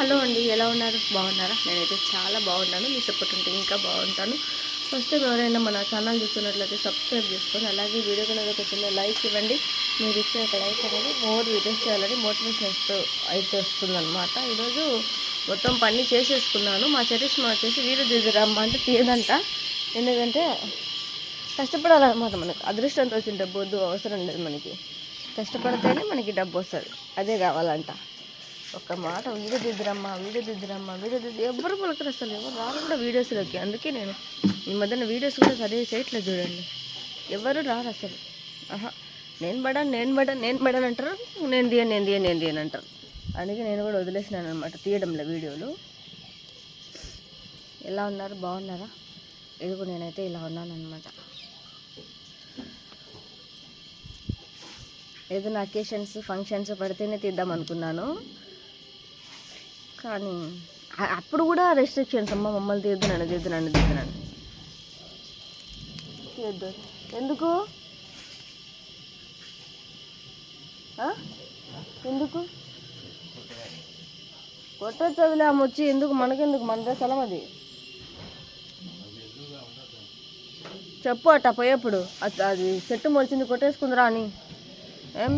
Hello అండి ఎలా ఉన్నారు? బాగున్నారా? నేనైతే చాలా బాగున్నాను మీ సపోర్ట్ ఉంటే ఇంకా బాగుంటాను. ఫస్ట్ ఎవరైనా మన ఛానల్ చూస్తున్నట్లయితే సబ్స్క్రైబ్ చేసుకొని అలాగే వీడియో కనుక ఒక చిన్న లైక్ ఇవ్వండి. మీరు ఇచ్చే ఒక లైక్ అనేది మోర్ వీడియోస్ చేయాలని మోటివేషన్ ఇస్తూ అయితే వస్తుందన్నమాట ఈరోజు మొత్తం పని చేసేసుకున్నాను. మా చరిష్మా వచ్చేసి వీడియో దిగురమ్మ అంటే తీయదంట ఎందుకంటే కష్టపడాలన్నమాట మనకు. అదృష్టంతో వచ్చిన డబ్బు వద్దు అవసరం లేదు మనకి. కష్టపడితేనే మనకి డబ్బు వస్తుంది. అదే కావాలంట. ఒక్క మాట వీడియో దిద్దురమ్మా వీడియో దిద్దురమ్మా వీడియో దిద్దు ఎవరు పలకరు అసలు ఎవరు రారు కూడా వీడియోస్లోకి. అందుకే నేను ఈ మధ్యన వీడియోస్ కూడా సరిగ్గా చేయట్లేదు చూడండి. ఎవరు రారు అసలు. ఆహా నేను పడాను నేను పడాను నేను పడాను అంటారు నేను తీయను నేను తీయను నేను దియను అంటారు. అందుకే నేను కూడా వదిలేసినాను అనమాట తీయడంలో వీడియోలు. ఎలా ఉన్నారు? బాగున్నారా? ఇదిగో నేనైతే ఇలా ఉన్నాను అనమాట ఏదైనా అకేషన్స్ ఫంక్షన్స్ పడితేనే తీద్దాం అనుకున్నాను. కానీ అప్పుడు కూడా రెస్ట్రిక్షన్స్ అమ్మ మమ్మల్ని తీద్దునండి తీద్దునండి తీద్దునండి తీద్దు ఎందుకు? ఎందుకు? కొట్ట చదిలే ఆమె వచ్చి ఎందుకు? మనకెందుకు? మనదే స్థలం అది చెప్పు అట్ట పోయేప్పుడు. అది అది చెట్టు మొలిచింది కొట్టేసుకుందిరా అని. ఏం?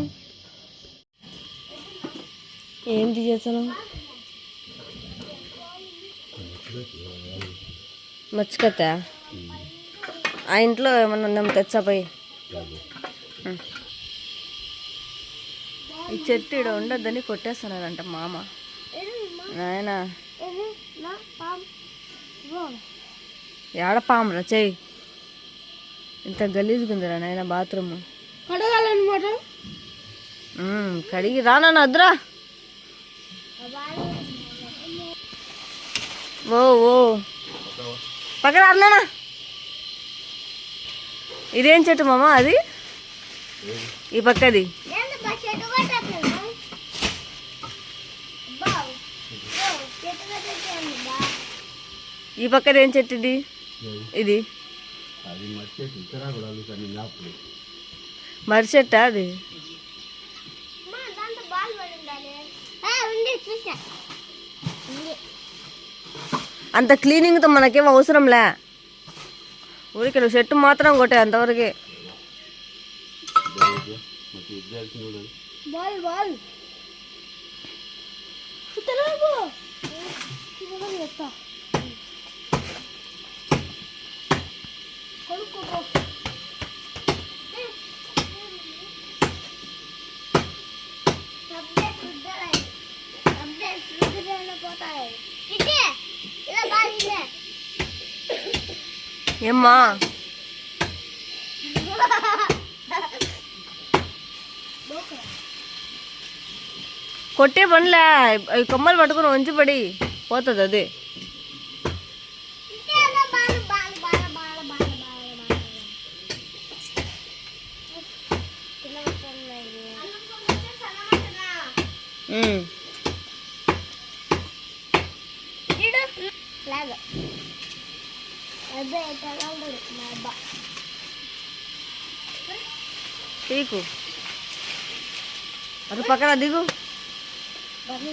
ఏం తీసేసాను మర్చిపోతా ఆ ఇంట్లో ఏమన్నా ఉందేమో తెచ్చా పోయి? ఉం. ఈ చెట్టు ఇక్కడ ఉండొద్దని కొట్టేస్తున్నారంట మామ. నాయన. ఏడ పామురా? చెయ్యి. ఇంత గలీజ్గుందిరా నాయన బాత్రూమ్. కడగాలన్నమాట. కడిగి రానా అద్దురా ఓ ఓ. పక్కన అన్నానా ఇదేం చెట్టు మామ అది? ఈ పక్కది. ఈ పక్కది ఏం చెట్టు ఇది? ఇది. చెట్టా అది? చూసా. అంత క్లీనింగ్తో మనకేం అవసరంలే ఊరికి నువ్వు చెట్టు మాత్రం కొట్టే అంతవరకే మట్టి ఇదే ఇలా బాగా ఇదే ఏమ్మా కొట్టే పనిలే అవి కొమ్మలు పట్టుకుని ఫ్లాగ్ పీకు. అటు పక్కన దిగు. పక్కన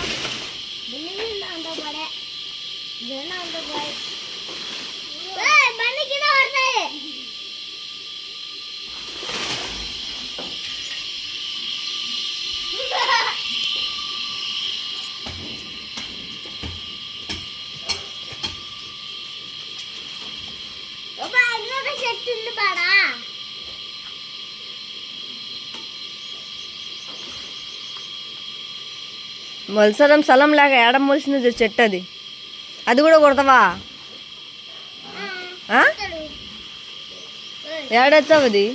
మల్సరం స్థలం లాగా ఏడం మొలిసింది చెట్టు అది అది కూడా కొడతావా? ఏడొచ్చావు అది?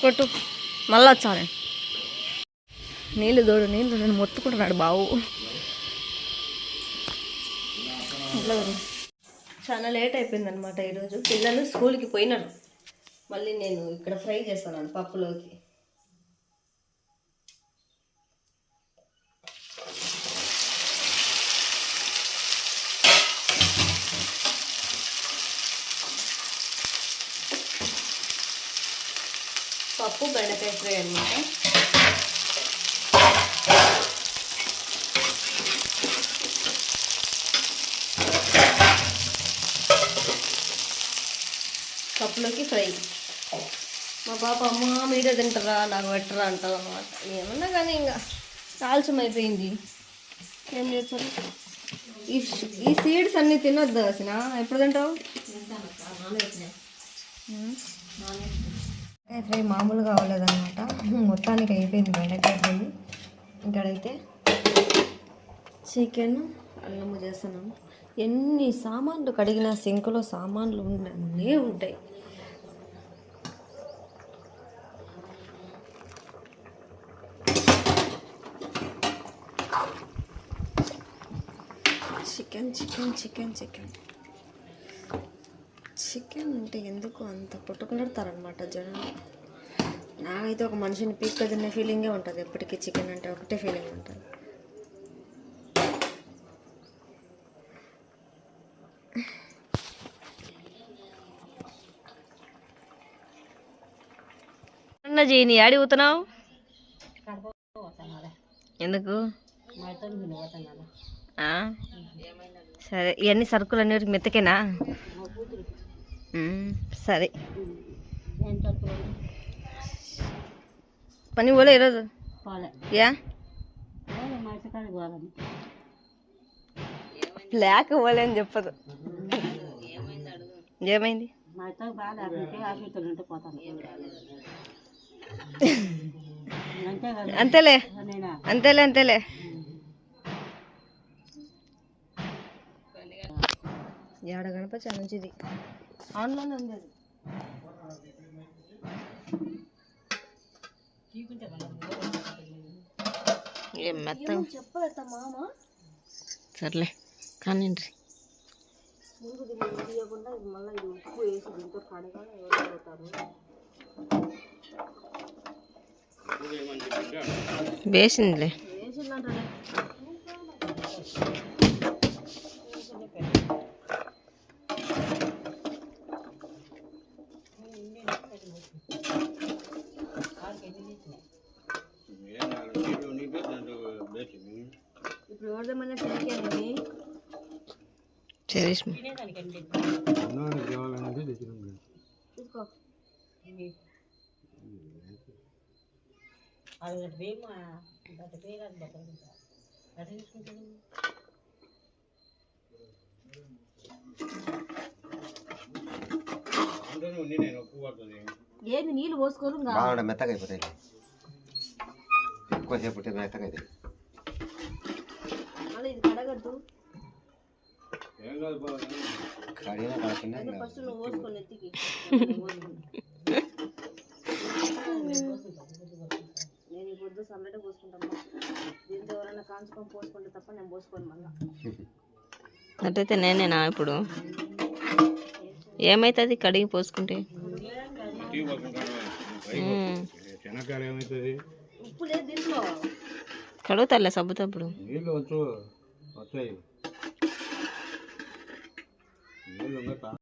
కొట్టు. మళ్ళా వచ్చాను నీళ్ళు దోడు నీళ్ళు నేను మొత్తుకుంటున్నాడు బావు. చాలా లేట్ అయిపోయింది అనమాట ఈరోజు. పిల్లలు స్కూల్కి పోయినారు. మళ్ళీ నేను ఇక్కడ ఫ్రై చేస్తాను పప్పులోకి. పప్పు బెండకాయ ఫ్రై అనమాట పప్పులోకి ఫ్రై. మా పాప అమ్మ మీరే తింటారా? నాకు పెట్టరా? అంటారు అనమాట ఏమన్నా కానీ ఇంకా ఆలస్యం అయిపోయింది ఏం చేస్తారు? ఈ ఈ సీడ్స్ అన్నీ తినొద్దు అసలు ఎప్పుడు తింటావు? ఫ్రై మామూలుగా అవ్వలేదన్నమాట. మొత్తానికి అయిపోయింది బెండకాయ ఫ్రై. ఇక్కడైతే చికెన్ అల్లము చేస్తున్నాము ఎన్ని సామాన్లు కడిగిన సింకులో సామాన్లు ఉండనే ఉంటాయి. Chicken chicken chicken chicken. Chicken అంటే ఎందుకు అంత కొట్టుకులాడతారనమాట జనాలు? నాకైతే ఒక మనిషిని పీక్క తినే ఫీలింగే ఉంటుంది. ఎప్పటికీ చికెన్ అంటే ఒకటే ఫీలింగ్ ఉంటుంది. జీని ఆడి ఊతున్నావు ఎందుకు? సరే ఇవన్నీ సరుకులు అన్నిటికి మెత్తకేనా? సరే. పని పోలే ఈరోజు? యా? బ్లాక్ పోలే అని చెప్పదు. ఏమైంది? అంతేలే అంతేలే అంతేలే. ఏడ గణపతి మంచిది ఆన్లోనే ఉంది అది. ఏం మెత్త? చెప్పలేట మామ. సర్లే కానీ ముందు దీన్ని తీయకుండా ఇది మళ్ళీ ఇది ఉప్పు వేసి దీంతో కడగా ఎవరు వేసిందిలే. ఎవరిదేమన్నా తిరిగి చరిష్మా. ఏంది నీళ్ళు పోసుకోరు మెత్తగా అయిపోతాయి. ఎక్కువసేపు మెత్తగా అవుతాయి మళ్ళీ ఇది కడగద్దు కడిగినా నెత్తికి నేను పొద్దు సమ్మటే పోసుకుంటాను దీంతో ఎవరైనా కాంచుకొని పోసుకుంటే తప్ప నేను పోసుకోను మళ్ళీ అట్లయితే నేనేనా ఇప్పుడు ఏమవుతుంది కడిగి పోసుకుంటే? ఉమ్. శనక్కాయలు ఏమవుతుంది ఉప్పు లేదు దీంట్లో. కడుగుతాలే సబ్బుతో అప్పుడు నీళ్ళు వచ్చు వచ్చాయి. 我有个啥